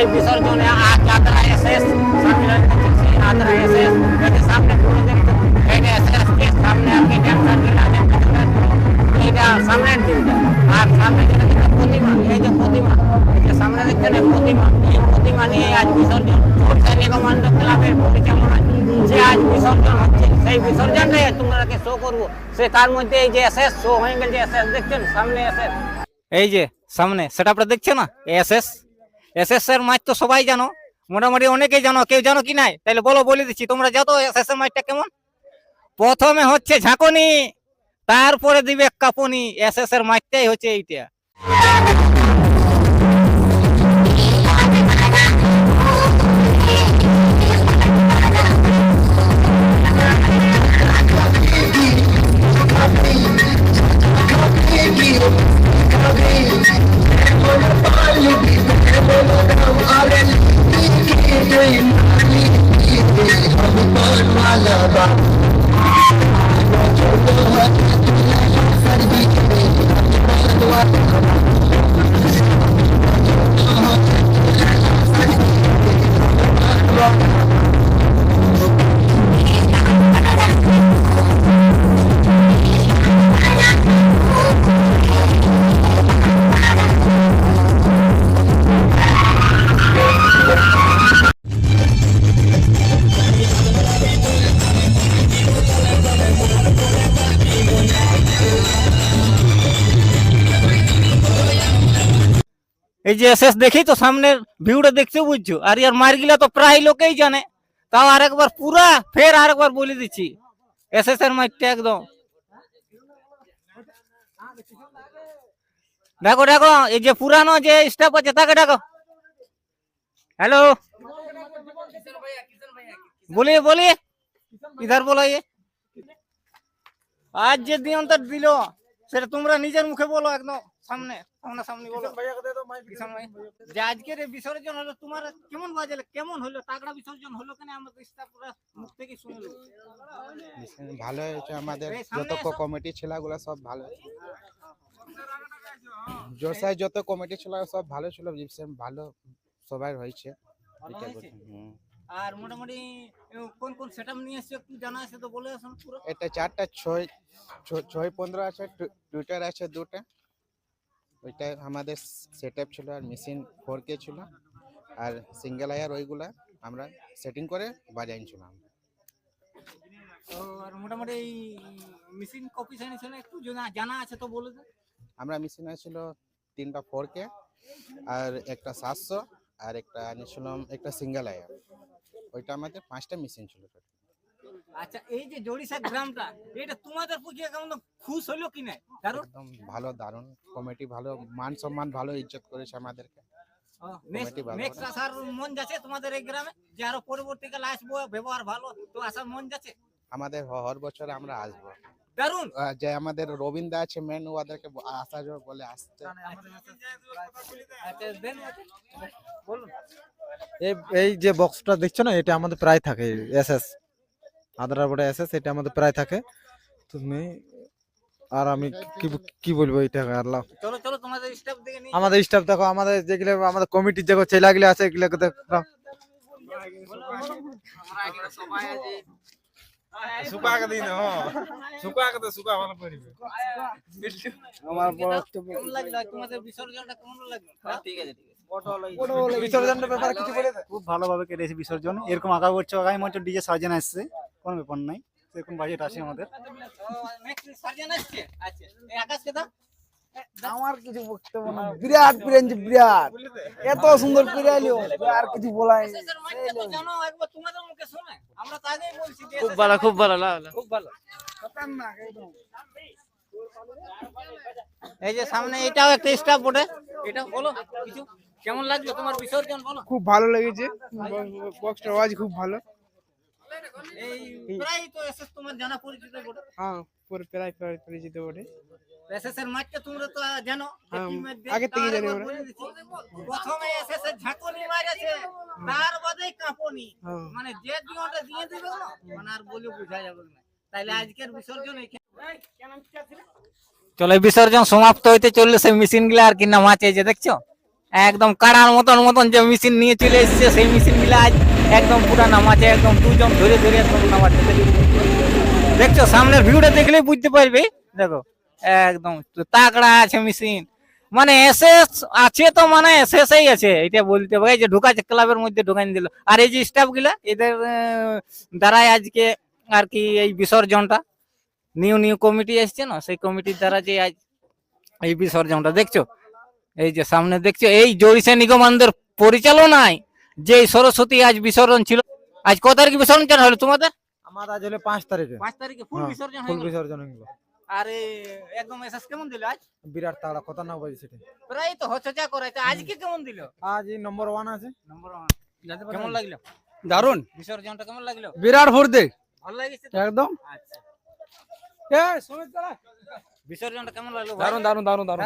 এই বিসর্জনে যাত্রা এসএস যাত্রা এসএস এটা সামনে পুরো দেখতে এটা এসএস এর সামনে আপনি ট্যাক্সার দিলে এটা সামনে দিনটা আর সামনে যেটা প্রতিমা এই যে প্রতিমা এই যে সামনে দেখছেন এই প্রতিমা এই প্রতিমা নিয়ে আজ বিসর্জন সৈনিকমন্ড ক্লাবের পরিচালনায় যে আজ বিসর্জন হচ্ছে সেই বিসর্জনটাই তোমাদেরকে শো করবো সে তার মধ্যে এই যে এসএস শো হয়ে গেল যে এসএস দেখছেন সামনে এসএস এই যে সামনে সেটা আপনারা দেখছেন না এসএস এসএস এর মাছ তো সবাই জানো। মোটামুটি অনেকেই জানো, কেউ জানো কি নাই? তাহলে বলো, বলে দিচ্ছি, তোমরা যত এস এর মাছটা কেমন? প্রথমে হচ্ছে ঝাঁকনি, তারপরে দিবে কাপনি এস এস এর মাছটাই হচ্ছে এইটা। I'm not sure what I'm doing, I'm. এই যে শেষ দেখেই তো সামনের ভিউটা দেখছো বুঝছো আর ইয়ার মার গিলা তো প্রায় লোকেই জানে তাও আরেকবার পুরা ফের আরেকবার বলে দিচ্ছি এস এস এর মাইটটা একদম ডাকো ডাকো এই যে পুরানো যে স্টাফ আছে তাকে ডাকো হ্যালো বলি বলি ইধার বলো আজ যে দিন দিল সেটা তোমরা নিজের মুখে বলো একদম সামনে সামনে সামনে বলো। যে আজকের এই বিসর্জন হলো তোমার কেমন বাজালে কেমন হলো? তাগড়া বিসর্জন হলো কেন আমরা স্টাফরা মুখ থেকে শুনলো। ভালো হয়েছে আমাদের যত কমিটি ছেলেগুলো সব ভালো জোসাই যত কমিটি ছিল সব ভালো ছিল। জিপসেম ভালো সবাই হয়েছে। আর মোটামুটি কোন কোন সেটআপ নিয়ে এসেছ একটু জানা আছে তো বলে আসুন পুরো। এটা চারটা ছয় ছ- ছয় পনেরো আছে টুইটার আছে দুটা। ওইটা আমাদের সেট ছিল আর মেশিন ফোর কে ছিল। আর সিঙ্গেল আয়ার ওইগুলা আমরা সেটিং করে বাজাইছিলাম আর মোটামুটি মেশিন কপি সাইন একটু জানা জানা আছে তো বলে আমরা মেশিন ছিল তিনটা ফোর কে আর একটা সাতশো আর একটা আনিয়েছিলাম একটা সিঙ্গেল আয়ার ওইটা আমাদের পাঁচটা মেশিন ছিল। আচ্ছা এই যে জড়িসা গ্রামটা এটা তোমাদের পুজো কেমন খুশ হলো কি না? কারণ একদম ভালো দারুণ কমিটি ভালো মান সম্মান ভালো ইজ্জত করেছে আমাদেরকে। নেক্সট আসার মন যাচ্ছে তোমাদের এই গ্রামে যে আরও পরবর্তীকালে আসব ব্যবহার ভালো তো আসার মন যাচ্ছে? আমাদের হর বছর আমরা আসব। দারুণ যে আমাদের রবীন্দ্র আছে মেন ওদেরকে আসা যাবে বলে আসতে আচ্ছা বলুন। এই এই যে বক্সটা দেখছ না এটা আমাদের প্রায় থাকে এস এস আদ্রা বড় এস সেটা আমাদের প্রায় থাকে। তুমি আর আমি কি কি বলব এটা আর লাভ চলো চলো তোমাদের স্টাফ দিকে নিয়ে আমাদের স্টাফ দেখো আমাদের যেগুলো আমাদের কমিটির যে ছেলেগুলো আছে এগুলো দেখো দিন হ্যাঁ। শুকাকে তো শুকা ভালো করিবে আমার কেমন লাগল? তোমাদের বিসর্জনটা কেমন লাগল? ঠিক আছে ঠিক আছে। বিসর্জনের ব্যাপারে কিছু বলে খুব ভালোভাবে কেটেছে বিসর্জন। এরকম আগামী বছর আগামী বছর ডিজে সাজানো আসছে। কোনো ব্যাপার নাই সেরকম বাজেট আছে আমাদের। নেক্সট সার্জন আসছে আচ্ছা এই আকাশ কে দাও আমার কিছু বক্তব্য না। বিরাট প্রিয়াঞ্জ বিরাট। এত সুন্দর পিরাইলো আর কিছু বলাই খুব ভালো খুব ভালো খুব ভালো। এই যে সামনে এটাও একটা স্টাফ বটে। এটা বলো কিছু কেমন লাগল তোমার বিসর্জন বলো। খুব ভালো লেগেছে। বক্সটা আওয়াজ খুব ভালো। এই প্রায় তো এসএস তোমার জানা পরিচিত বটে। হ্যাঁ পুরো প্রায় প্রায় পরিচিত বটে। এসএস এর মাঠটা তোমরা তো জানো যে হ্যাঁ, কি match দেয়। আগে থেকে জানি আমরা। প্রথমে এসএস এর ঝাঁকুনি মারেছে তার বাদে কাঁপনি। হ্যাঁ। মানে যে দিওটা দিয়ে দিবে না মানে আর বলে বোঝা যাবে না। তাইলে আজকের বিসর্জন চলো বিসর্জন সমাপ্ত হইতে চলল সেই মেশিনগুলা আর কি নামাচ্ছে এই যে দেখছ? একদম কাড়ার মতন মতন যে মেশিন নিয়ে চলে এসেছে সেই মেশিনগুলা আজ একদম পুরা নামাচ্ছে একদম দুজন ধরে ধরে একদম নামাচ্ছে দেখছ, সামনের ভিউটা দেখলেই বুঝতে পারবে। দেখো, একদম তাকড়া আছে মেশিন মানে এসএস আছে তো মানে এসএসই আছে। এটা বলতে হবে যে ঢুকাচ্ছে ক্লাবের মধ্যে ঢুকাই দিল। আর এই যে স্টাফগুলা, এদের দ্বারাই আজকে আর কি এই বিসর্জনটা। নিউ নিউ কমিটি এসছে না, সেই কমিটির দ্বারা যে আজ এই বিসর্জনটা। দেখছ, এই যে সামনে, দেখছ, এই জড়িসে নিগমানদের পরিচালনায় যে সরস্বতী আজ বিসর্জন ছিল আজ কত তারিখে বিসর্জন কেন হলো তোমাদের? আমার আজ হলো পাঁচ তারিখে। পাঁচ তারিখে ফুল হ্যাঁ, বিসর্জন ফুল হয়ে গেল। বিসর্জন হলো আরে একদম এসএস কেমন দিল আজ? বিরাট তাড়া কত না সেটা। প্রায় তো হচচা আজকে কেমন দিল? আজ এই নম্বর ওয়ান আছে। নম্বর কেমন লাগল? দারুণ বিসর্জনটা কেমন লাগল? বিরাট ভালো লাগিছে তো? একদম। আচ্ছা। বিসর্জনটা কেমন লাগল? ভাই? দারুণ দারুণ দারুণ দারুণ